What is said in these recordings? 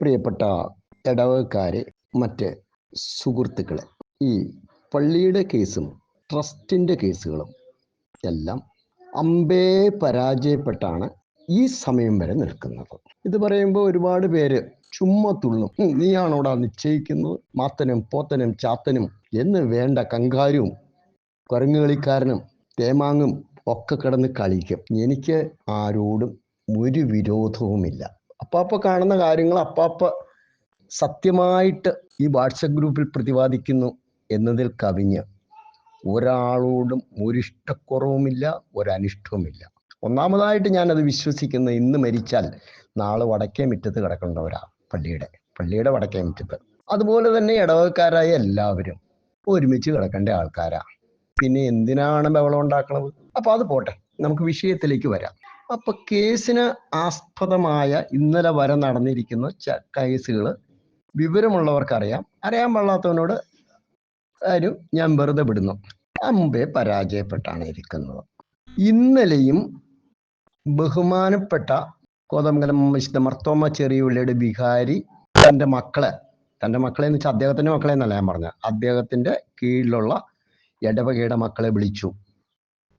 പ്രിയപ്പെട്ട ഇടവകക്കാരെ മറ്റ് സുഹൃത്തുക്കളെ ഈ പള്ളിയുടെ കേസും ട്രസ്റ്റിന്റെ കേസുകളും എല്ലാം അമ്പേ പരാജയപ്പെട്ടാണ് ഈ സമയം വരെ നിൽക്കുന്നത്. ഇത് പറയുമ്പോൾ ഒരുപാട് പേര് ചുമ്മാ തുള്ളും. "ഉം, നീയാണോടാ നിശ്ചയിക്കുന്നത്? മാത്തനും പോത്തനും ചാത്തനും എന്ന് വേണ്ട കങ്കാരും കുരങ്ങുകളിക്കാരനും തേമാങ്ങും ഒക്കെ കിടന്ന് കളിക്കും. എനിക്ക് ആരോടും ഒരു വിരോധവുമില്ല. അപ്പാപ്പ കാണുന്ന കാര്യങ്ങൾ അപ്പാപ്പ സത്യമായിട്ട് ഈ വാട്സപ്പ് ഗ്രൂപ്പിൽ പ്രതിപാദിക്കുന്നു എന്നതിൽ കവിഞ്ഞ്. ഒരാളോടും ഒരിഷ്ടക്കുറവുമില്ല ഒരനിഷ്ടവുമില്ല ഒന്നാമതായിട്ട് ഞാനത് വിശ്വസിക്കുന്നത് ഇന്ന് മരിച്ചാൽ നാളെ വടക്കേ മുറ്റത്ത് കിടക്കേണ്ടവരാണ് പള്ളിയുടെ പള്ളിയുടെ വടക്കേ മുറ്റത്ത്. അതുപോലെ തന്നെ ഇടവക്കാരായ എല്ലാവരും ഒരുമിച്ച് കിടക്കേണ്ട ആൾക്കാരാണ് പിന്നെ എന്തിനാണ് ബഹളം ഉണ്ടാക്കുന്നത് അപ്പൊ അത് പോട്ടെ നമുക്ക് വിഷയത്തിലേക്ക് വരാം. അപ്പൊ കേസിന് ആസ്പദമായ ഇന്നലെ വരെ നടന്നിരിക്കുന്ന കേസുകൾ വിവരമുള്ളവർക്കറിയാം. അറിയാൻ പാടാത്തവനോട് ആരും ഞാൻ വെറുതെ വിടുന്നു. അമ്പേ പരാജയപ്പെട്ടാണ് ഇരിക്കുന്നത്. ഇന്നലെയും ബഹുമാനപ്പെട്ട കോതമംഗലം വിശുദ്ധ മർത്തോമ ചെറിയുള്ളിയുടെ വികാരി തന്റെ മക്കളെ തന്റെ മക്കളെ എന്ന് വെച്ചാൽ അദ്ദേഹത്തിന്റെ മക്കളെ എന്നല്ല ഞാൻ പറഞ്ഞത്. അദ്ദേഹത്തിന്റെ കീഴിലുള്ള ഇടവകയുടെ മക്കളെ വിളിച്ചു.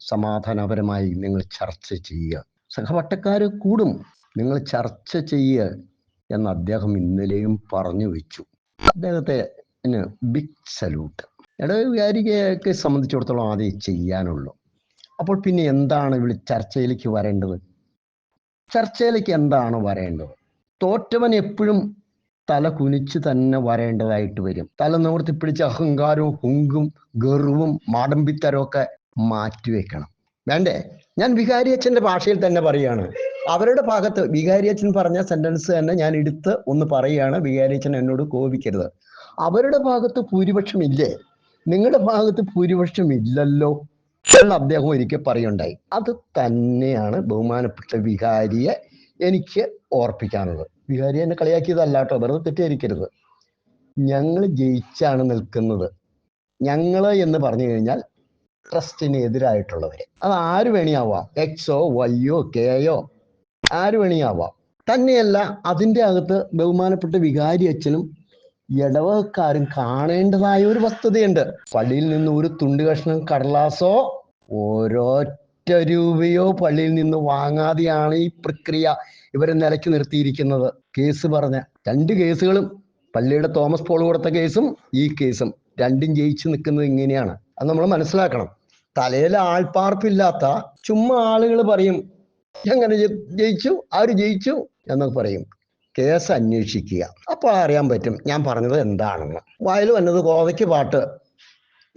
സമാധാനപരമായി നിങ്ങൾ ചർച്ച ചെയ്യുക. സഹപട്ടക്കാർ കൂടും. നിങ്ങൾ ചർച്ച ചെയ്യ എന്ന് അദ്ദേഹം ഇന്നലെയും പറഞ്ഞു വെച്ചു. അദ്ദേഹത്തെ ബിഗ് സല്യൂട്ട് ഇടവികാരികയൊക്കെ സംബന്ധിച്ചിടത്തോളം ആദ്യം ചെയ്യാനുള്ളൂ. അപ്പോൾ പിന്നെ എന്താണ് ഇവിടെ ചർച്ചയിലേക്ക് വരേണ്ടത്? ചർച്ചയിലേക്ക് എന്താണ് വരേണ്ടത്? തോറ്റവൻ എപ്പോഴും തല കുനിച്ച് തന്നെ വരേണ്ടതായിട്ട് വരും. തല നിവർത്തി പിടിച്ച അഹങ്കാരവും ഹുങ്കും ഗർവും മാടമ്പിത്തരവും ഒക്കെ മാറ്റിവെക്കണം വേണ്ടേ? ഞാൻ വികാരി അച്ഛന്റെ ഭാഷയിൽ തന്നെ പറയുകയാണ്. അവരുടെ ഭാഗത്ത് വികാരി അച്ഛൻ പറഞ്ഞ സെന്റൻസ് തന്നെ ഞാൻ എടുത്ത് ഒന്ന് പറയുകയാണ്. വികാരി അച്ഛൻ എന്നോട് കോപിക്കരുത്. അവരുടെ ഭാഗത്ത് ഭൂരിപക്ഷം ഇല്ലേ നിങ്ങളുടെ ഭാഗത്ത് ഭൂരിപക്ഷം ഇല്ലല്ലോ എന്ന് അദ്ദേഹം ഒരിക്കൽ പറയുണ്ടായി അത് തന്നെയാണ് ബഹുമാനപ്പെട്ട വികാരിയെ എനിക്ക് ഓർപ്പിക്കാനുള്ളത്. വികാരി എന്നെ കളിയാക്കിയതല്ല കേട്ടോ. വെറുതെ തെറ്റിദ്ധരിക്കരുത്. ഞങ്ങൾ ജയിച്ചാണ് നിൽക്കുന്നത്. ഞങ്ങൾ എന്ന് പറഞ്ഞു കഴിഞ്ഞാൽ ട്രസ്റ്റിന് എതിരായിട്ടുള്ളവർ അത് ആര് വേണിയാവാം? എക്സോ വൈയോ കെയോ ആര് വേണിയാവാം? തന്നെയല്ല അതിന്റെ അകത്ത് ബഹുമാനപ്പെട്ട വികാരി അച്ഛനും ഇടവകക്കാരും കാണേണ്ടതായ ഒരു വസ്തുതയുണ്ട്. പള്ളിയിൽ നിന്ന് ഒരു തുണ്ട് കഷ്ണം കടലാസോ ഓരോറ്റ രൂപയോ പള്ളിയിൽ നിന്ന് വാങ്ങാതെയാണ് ഈ പ്രക്രിയ ഇവരെ നിലയ്ക്ക് നിർത്തിയിരിക്കുന്നത്. കേസ് പറഞ്ഞ രണ്ട് കേസുകളും പള്ളിയുടെ തോമസ് പോൾ കൊടുത്ത കേസും ഈ കേസും രണ്ടും ജയിച്ചു നിൽക്കുന്നത് ഇങ്ങനെയാണ്. അത് നമ്മൾ മനസ്സിലാക്കണം. തലയിൽ ആൾപ്പാർപ്പില്ലാത്ത ചുമ്മാ ആളുകൾ പറയും എങ്ങനെ ജയിച്ചു? ആര് ജയിച്ചു? എന്നൊക്കെ പറയും. കേസ് അന്വേഷിക്കുക. അപ്പൊ അറിയാൻ പറ്റും ഞാൻ പറഞ്ഞത് എന്താണെന്ന്. വയൽ വന്നത് കോതയ്ക്ക് പാട്ട്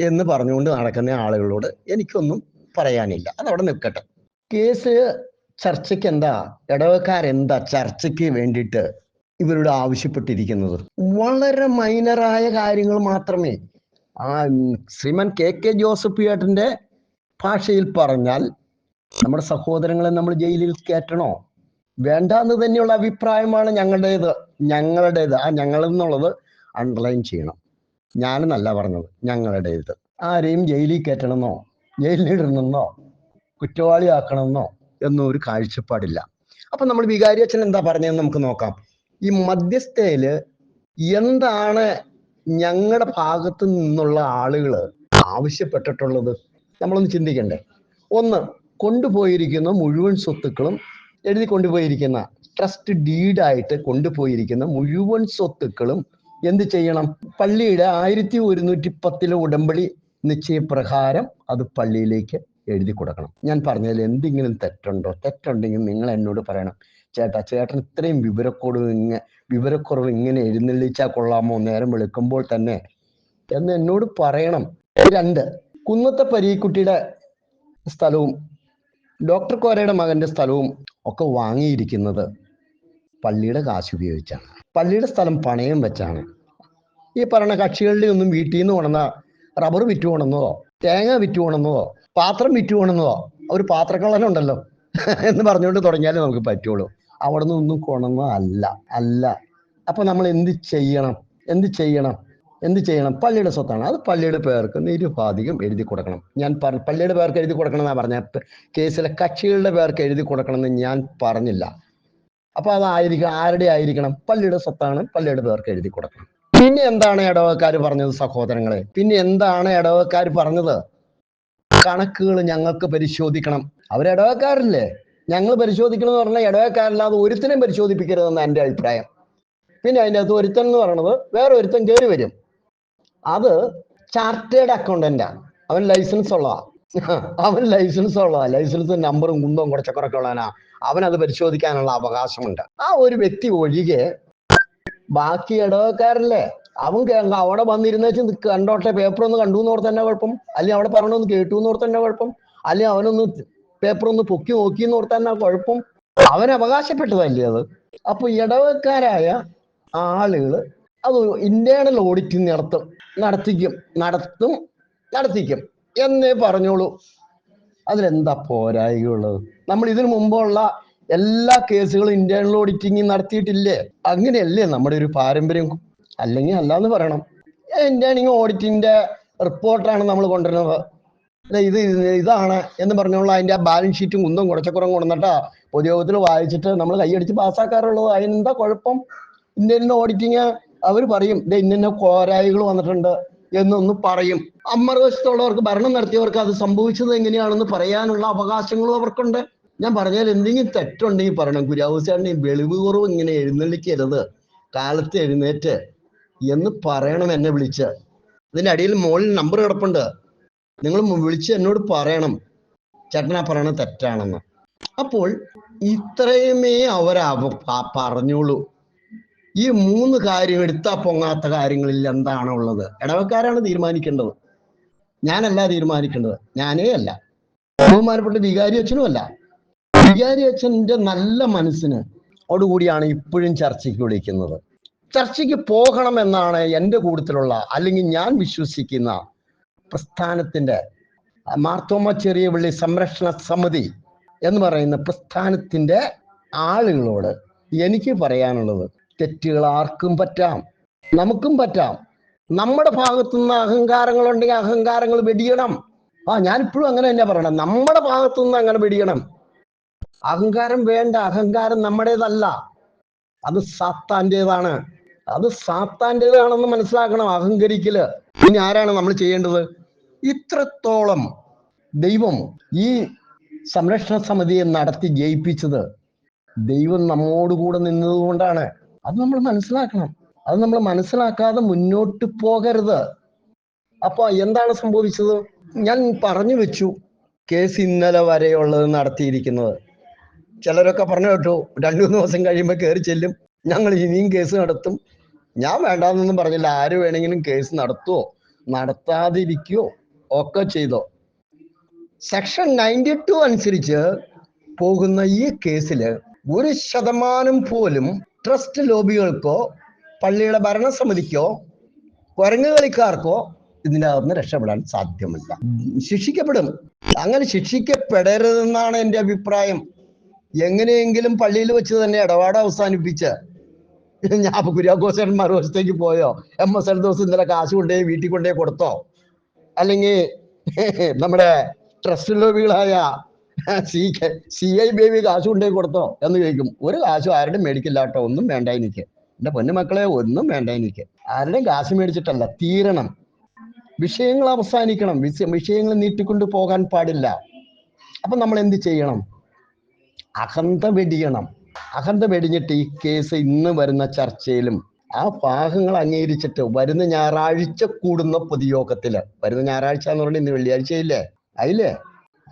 എന്ന് പറഞ്ഞുകൊണ്ട് നടക്കുന്ന ആളുകളോട് എനിക്കൊന്നും പറയാനില്ല. അതവിടെ നിൽക്കട്ടെ. കേസ് ചർച്ചയ്ക്ക് എന്താ? ഇടവക്കാരെന്താ ചർച്ചയ്ക്ക് വേണ്ടിയിട്ട് ഇവരോട് ആവശ്യപ്പെട്ടിരിക്കുന്നത്? വളരെ മൈനറായ കാര്യങ്ങൾ മാത്രമേ ശ്രീമാൻ കെ കെ ജോസഫ് ഏട്ടന്റെ ഭാഷയിൽ പറഞ്ഞാൽ നമ്മുടെ സഹോദരങ്ങളെ നമ്മൾ ജയിലിൽ കയറ്റണോ? വേണ്ട എന്ന് തന്നെയുള്ള അഭിപ്രായമാണ് ഞങ്ങളുടേത് ഞങ്ങളുടേത്. ആ ഞങ്ങൾ എന്നുള്ളത് അണ്ടർലൈൻ ചെയ്യണം. ഞാനെന്നല്ല പറഞ്ഞത് ഞങ്ങളുടേത്. ആരെയും ജയിലിൽ കയറ്റണമെന്നോ ജയിലിലിടണമെന്നോ കുറ്റവാളിയാക്കണമെന്നോ എന്നോ ഒരു കാഴ്ചപ്പാടില്ല. അപ്പൊ നമ്മൾ വികാരി അച്ഛൻ എന്താ പറഞ്ഞതെന്ന് നമുക്ക് നോക്കാം. ഈ മധ്യസ്ഥയിൽ എന്താണ് ഞങ്ങളുടെ ഭാഗത്ത് നിന്നുള്ള ആളുകൾ ആവശ്യപ്പെട്ടിട്ടുള്ളത് നമ്മളൊന്ന് ചിന്തിക്കണ്ടേ. ഒന്ന് കൊണ്ടുപോയിരിക്കുന്ന മുഴുവൻ സ്വത്തുക്കളും എഴുതി കൊണ്ടുപോയിരിക്കുന്ന ട്രസ്റ്റ് ഡീഡായിട്ട് കൊണ്ടുപോയിരിക്കുന്ന മുഴുവൻ സ്വത്തുക്കളും എന്ത് ചെയ്യണം? പള്ളിയുടെ ആയിരത്തി ഒരുന്നൂറ്റി പത്തിലെ ഉടമ്പടി നിശ്ചയപ്രകാരം അത് പള്ളിയിലേക്ക് എഴുതി കൊടുക്കണം. ഞാൻ പറഞ്ഞതിൽ എന്തെങ്കിലും തെറ്റുണ്ടോ? തെറ്റുണ്ടെങ്കിൽ നിങ്ങൾ എന്നോട് പറയണം. ചേട്ടാ ചേട്ടൻ ഇത്രയും വിവരക്കുറവ് ഇങ്ങനെ വിവരക്കുറവ് ഇങ്ങനെ എഴുന്നള്ളിച്ചാൽ കൊള്ളാമോ? നേരം വെളുക്കുമ്പോൾ തന്നെ. എന്ന് എന്നോട് പറയണം. രണ്ട് കുന്നത്തെ പരീക്കുട്ടിയുടെ സ്ഥലവും ഡോക്ടർ കോരയുടെ മകന്റെ സ്ഥലവും ഒക്കെ വാങ്ങിയിരിക്കുന്നത് പള്ളിയുടെ കാശ് ഉപയോഗിച്ചാണ്. പള്ളിയുടെ സ്ഥലം പണയം വെച്ചാണ്. ഈ പറയുന്ന കക്ഷികളുടെ ഒന്നും വീട്ടിൽ നിന്ന് കൊണ്ടുവന്ന റബ്ബർ വിറ്റ് കൊണ്ടുവന്നതോ തേങ്ങ വിറ്റ് കൊണ്ടുവന്നതോ പാത്രം വിറ്റ് കൊണ്ടുവന്നതോ ഒരു പാത്രക്കള്ളനുണ്ടല്ലോ എന്ന് പറഞ്ഞുകൊണ്ട് തുടങ്ങിയാലേ നമുക്ക് പറ്റുള്ളൂ. അവിടെ നിന്നൊന്നും കൊണന്ന് അല്ല അല്ല. അപ്പൊ നമ്മൾ എന്ത് ചെയ്യണം? എന്ത് ചെയ്യണം? എന്ത് ചെയ്യണം? പള്ളിയുടെ സ്വത്താണ്. അത് പള്ളിയുടെ പേർക്ക് നിരുപാധികം എഴുതി കൊടുക്കണം. ഞാൻ പറ പള്ളിയുടെ പേർക്ക് എഴുതി കൊടുക്കണം എന്നാ പറഞ്ഞ കേസിലെ കക്ഷികളുടെ പേർക്ക് എഴുതി കൊടുക്കണം എന്ന് ഞാൻ പറഞ്ഞില്ല. അപ്പൊ അതായിരിക്കും ആരുടെ ആയിരിക്കണം? പള്ളിയുടെ സ്വത്താണ് പള്ളിയുടെ പേർക്ക് എഴുതി കൊടുക്കണം. പിന്നെ എന്താണ് ഇടവക്കാർ പറഞ്ഞത് സഹോദരങ്ങളെ? പിന്നെ എന്താണ് ഇടവക്കാർ പറഞ്ഞത്? കണക്കുകൾ ഞങ്ങൾക്ക് പരിശോധിക്കണം. അവർ ഇടവക്കാരല്ലേ ഞങ്ങൾ പരിശോധിക്കണം എന്ന് പറഞ്ഞാൽ ഇടവക്കാരല്ലാതെ ഒരുത്തിനെയും പരിശോധിപ്പിക്കരുതെന്ന് എന്റെ അഭിപ്രായം. പിന്നെ അതിന്റെ അകത്ത് ഒരുത്തൻ എന്ന് പറയണത് വേറെ ഒരുത്തൻ കയറി വരും. അത് ചാർട്ടേഡ് അക്കൗണ്ടന്റാണ് അവൻ ലൈസൻസ് ഉള്ളതാ. അവൻ ലൈസൻസ് ഉള്ളതാ. ലൈസൻസ് നമ്പറും കുന്തവും കുറച്ചൊക്കെ ഉള്ളവനാ. അത് പരിശോധിക്കാനുള്ള അവകാശമുണ്ട്. ആ ഒരു വ്യക്തി ഒഴികെ ബാക്കി ഇടവക്കാരല്ലേ? അവൻ അവിടെ വന്നിരുന്നേച്ച് കണ്ടോട്ടെ പേപ്പർ ഒന്ന് കണ്ടു എന്ന് ഓർത്ത് തന്നെ കുഴപ്പം. അല്ലെങ്കിൽ അവിടെ പറഞ്ഞൊന്ന് കേട്ടു എന്ന് ഓർത്ത് തന്നെ കുഴപ്പം. അല്ലെങ്കിൽ അവനൊന്ന് പേപ്പർ ഒന്ന് പൊക്കി നോക്കി എന്ന് ഓർത്താൻ ആ കുഴപ്പം? അവൻ അവകാശപ്പെട്ടതല്ലേ അത് അപ്പൊ ഇടവക്കാരായ ആളുകൾ അത് ഇന്റേണൽ ഓഡിറ്റ് നടത്തും. നടത്തിക്കും. നടത്തും. നടത്തിക്കും. എന്നേ പറഞ്ഞോളൂ. അതിലെന്താ പോരായികയുള്ളത്? നമ്മൾ ഇതിനു മുമ്പുള്ള എല്ലാ കേസുകളും ഇന്റേണൽ ഓഡിറ്റിംഗ് നടത്തിയിട്ടില്ലേ? അങ്ങനെയല്ലേ നമ്മുടെ ഒരു പാരമ്പര്യം? അല്ലെങ്കിൽ അല്ലാന്ന് പറയണം. ഇന്റേണിങ് ഓഡിറ്റിന്റെ റിപ്പോർട്ടാണ് നമ്മൾ കൊണ്ടുവരുന്നത്? ഇത് ഇത് ഇതാണ് എന്ന് പറഞ്ഞുള്ള അതിന്റെ ആ ബാലൻസ് ഷീറ്റും കുന്തും കുറച്ചക്കുറം കൊണ്ടുവന്നിട്ടാ പൊതുയോഗത്തിൽ വായിച്ചിട്ട് നമ്മൾ കൈയടിച്ച് പാസ്സാക്കാറുള്ളത്. അതിനെന്താ കുഴപ്പം? ഇന്ത്യൻ ഓഡിറ്റിങ് അവർ പറയും ദേ ഇന്ന കോരായികൾ വന്നിട്ടുണ്ട് എന്നൊന്ന് പറയും. അമ്മർവശത്തുള്ളവർക്ക് ഭരണം നടത്തിയവർക്ക് അത് സംഭവിച്ചത് എങ്ങനെയാണെന്ന് പറയാനുള്ള അവകാശങ്ങളും അവർക്കുണ്ട്. ഞാൻ പറഞ്ഞാൽ എന്തെങ്കിലും തെറ്റുണ്ടെങ്കിൽ പറയണം. കുര്യാവൂസാണ്ട് ഈ വെളിവ് കുറവ് ഇങ്ങനെ എഴുന്നള്ളിക്കരുത്. കാലത്ത് എഴുന്നേറ്റ് എന്ന് പറയണം എന്നെ വിളിച്ച്. ഇതിന്റെ അടിയിൽ മുകളിൽ നമ്പർ കിടപ്പുണ്ട്. നിങ്ങൾ വിളിച്ച് എന്നോട് പറയണം. ചേട്ടനാ പറയണത് തെറ്റാണെന്ന്. അപ്പോൾ ഇത്രയുമേ അവർ പറഞ്ഞോളൂ. ഈ മൂന്ന് കാര്യം എടുത്താ പൊങ്ങാത്ത കാര്യങ്ങളിൽ എന്താണ് ഉള്ളത്? ഇടവക്കാരാണ് തീരുമാനിക്കേണ്ടത്. ഞാനല്ല തീരുമാനിക്കേണ്ടത്. ഞാനേ അല്ല. ബഹുമാനപ്പെട്ട വികാരി അച്ഛനും അല്ല. വികാരി അച്ഛന്റെ നല്ല മനസ്സിന് ഓടുകൂടിയാണ് ഇപ്പോഴും ചർച്ചയ്ക്ക് വിളിക്കുന്നത്. ചർച്ചയ്ക്ക് പോകണം എന്നാണ് എന്റെ കൂട്ടത്തിലുള്ള അല്ലെങ്കിൽ ഞാൻ വിശ്വസിക്കുന്ന പ്രസ്ഥാനത്തിന്റെ മാർത്തോമ ചെറിയ പള്ളി സംരക്ഷണ സമിതി എന്ന് പറയുന്ന പ്രസ്ഥാനത്തിന്റെ ആളുകളോട് എനിക്ക് പറയാനുള്ളത് തെറ്റുകൾ ആർക്കും പറ്റാം നമുക്കും പറ്റാം. നമ്മുടെ ഭാഗത്തുനിന്ന് അഹങ്കാരങ്ങളുണ്ടെങ്കിൽ അഹങ്കാരങ്ങൾ വെടിയണം. ആ ഞാൻ ഇപ്പോഴും അങ്ങനെ തന്നെ പറയണം. നമ്മുടെ ഭാഗത്തുനിന്ന് അങ്ങനെ വെടിയണം. അഹങ്കാരം വേണ്ട. അഹങ്കാരം നമ്മുടേതല്ല. അത് സാത്താന്റെതാണ്. അത് സാത്താന്റെതാണെന്ന് മനസ്സിലാക്കണം. അഹങ്കരിക്കൽ. ഇനി ആരാണ് നമ്മൾ ചെയ്യേണ്ടത്? ഇത്രത്തോളം ദൈവം ഈ സംരക്ഷണ സമിതിയെ നടത്തി ജയിപ്പിച്ചത് ദൈവം നമ്മോടുകൂടെ നിന്നതുകൊണ്ടാണ്. അത് നമ്മൾ മനസ്സിലാക്കണം. അത് നമ്മൾ മനസ്സിലാക്കാതെ മുന്നോട്ട് പോകരുത്. അപ്പോൾ എന്താണ് സംഭവിച്ചത്? ഞാൻ പറഞ്ഞു വെച്ചു. കേസ് ഇന്നലെ വരെയുള്ളത് നടത്തിയിരിക്കുന്നത്. ചിലരൊക്കെ പറഞ്ഞു കേട്ടു. രണ്ടു മൂന്ന് ദിവസം കഴിയുമ്പോൾ കയറി ചെല്ലും. ഞങ്ങൾ ഇനിയും കേസ് നടത്തും. ഞാൻ വേണ്ടാന്നൊന്നും പറഞ്ഞില്ല. ആര് വേണമെങ്കിലും കേസ് നടത്തുവോ? നടത്താതിരിക്കുകയോ ഒക്കെ ചെയ്തോ. സെക്ഷൻ നയന്റി ടു അനുസരിച്ച് പോകുന്ന ഈ കേസിൽ ഒരു ശതമാനം പോലും ട്രസ്റ്റ് ലോബികൾക്കോ പള്ളിയുടെ ഭരണസമിതിക്കോ കുരങ്ങ് കളിക്കാർക്കോ ഇതിനകത്ത് രക്ഷപ്പെടാൻ സാധ്യമല്ല. ശിക്ഷിക്കപ്പെടും. അങ്ങനെ ശിക്ഷിക്കപ്പെടരുതെന്നാണ് എന്റെ അഭിപ്രായം. എങ്ങനെയെങ്കിലും പള്ളിയിൽ വെച്ച് തന്നെ ഇടപാട് അവസാനിപ്പിച്ച് ഞാൻ കുര്യാഘോഷന്മാർ വശത്തേക്ക് പോയോ? എം എസ് എൽ ദിവസം ഇന്നലെ കാശ് കൊണ്ടുപോയി വീട്ടിൽ കൊണ്ടുപോയി കൊടുത്തോ? അല്ലെങ്കിൽ നമ്മുടെ ട്രസ്റ്റ് ലോബികളായ സി സി ഐ ബേബി കാശ് കൊണ്ടുപോയി കൊടുത്തോ എന്ന് ചോദിക്കും. ഒരു കാശും ആരുടെ മേടിക്കില്ല കേട്ടോ ഒന്നും വേണ്ട എനിക്ക്. എന്റെ പൊന്നുമക്കളെ ഒന്നും വേണ്ട എനിക്ക്. ആരുടെയും കാശ് മേടിച്ചിട്ടല്ല തീരണം. വിഷയങ്ങൾ അവസാനിക്കണം. വിഷ- വിഷയങ്ങൾ നീട്ടിക്കൊണ്ട് പോകാൻ പാടില്ല. അപ്പൊ നമ്മൾ എന്ത് ചെയ്യണം? അഹന്ത വെടിയണം. അഹന്ത വെടിഞ്ഞിട്ട് ഈ കേസ് ഇന്ന് വരുന്ന ചർച്ചയിലും ആ ഭാഗങ്ങൾ അംഗീകരിച്ചിട്ട് വരുന്ന ഞായറാഴ്ച കൂടുന്ന പൊതുയോഗത്തിൽ. വരുന്ന ഞായറാഴ്ച എന്ന് പറഞ്ഞാൽ ഇന്ന് വെള്ളിയാഴ്ചയില്ലേ? അതില്ലേ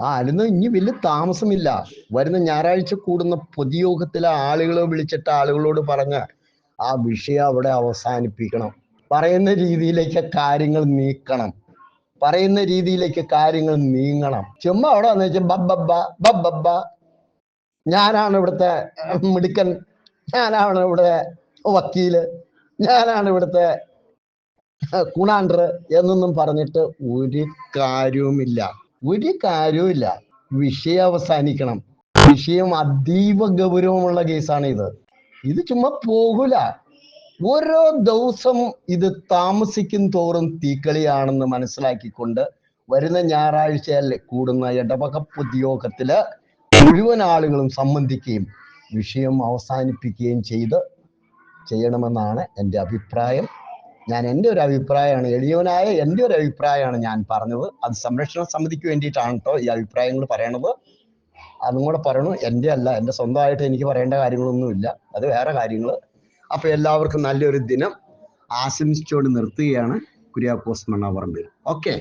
ആ അതിന് ഇനി വലിയ താമസമില്ല. വരുന്ന ഞായറാഴ്ച കൂടുന്ന പൊതുയോഗത്തിലെ ആളുകളെ വിളിച്ചിട്ട് ആളുകളോട് പറഞ്ഞ് ആ വിഷയം അവിടെ അവസാനിപ്പിക്കണം. പറയുന്ന രീതിയിലേക്ക് കാര്യങ്ങൾ നീക്കണം. പറയുന്ന രീതിയിലേക്ക് കാര്യങ്ങൾ നീങ്ങണം. ചുമ്മാ അവിടെ വന്നു വെച്ചാൽ ബബ്ബബ്ബ ബബ്ബബ്ബ ഞാനാണ് ഇവിടുത്തെ മിടുക്കൻ. ഞാനാണ് ഇവിടെ വക്കീൽ. ഞാനാണ് ഇവിടുത്തെ കുണാണ്ടർ എന്നൊന്നും പറഞ്ഞിട്ട് ഒരു കാര്യവുമില്ല. ഒരു കാര്യവുമില്ല. വിഷയം അവസാനിക്കണം. വിഷയം അതീവ ഗൗരവമുള്ള കേസാണ് ഇത്. ഇത് ചുമ്മാ പോകൂല. ഓരോ ദിവസം ഇത് താമസിക്കും തോറും തീക്കളിയാണെന്ന് മനസ്സിലാക്കിക്കൊണ്ട് വരുന്ന ഞായറാഴ്ചയിൽ കൂടുന്ന ഇടവക പൊതുയോഗത്തിൽ മുഴുവൻ ആളുകളും സംബന്ധിക്കുകയും വിഷയം അവസാനിപ്പിക്കുകയും ചെയ്ത് ചെയ്യണമെന്നാണ് എന്റെ അഭിപ്രായം. ഞാൻ എന്റെ ഒരു അഭിപ്രായമാണ് എളിയവനായ എന്റെ ഒരു അഭിപ്രായമാണ് ഞാൻ പറഞ്ഞത്. അത് സംരക്ഷണ സമിതിക്ക് വേണ്ടിയിട്ടാണ് കേട്ടോ ഈ അഭിപ്രായങ്ങൾ പറയണത്. അതും കൂടെ പറയണു എന്റെ അല്ല എന്റെ സ്വന്തമായിട്ട് എനിക്ക് പറയേണ്ട കാര്യങ്ങളൊന്നുമില്ല. അത് വേറെ കാര്യങ്ങൾ. അപ്പോൾ എല്ലാവർക്കും നല്ലൊരു ദിനം ആശംസിച്ചുകൊണ്ട് നിർത്തുകയാണ് കുര്യാക്കോസ് മണ്ണാപറമ്പിൽ. ഓക്കെ.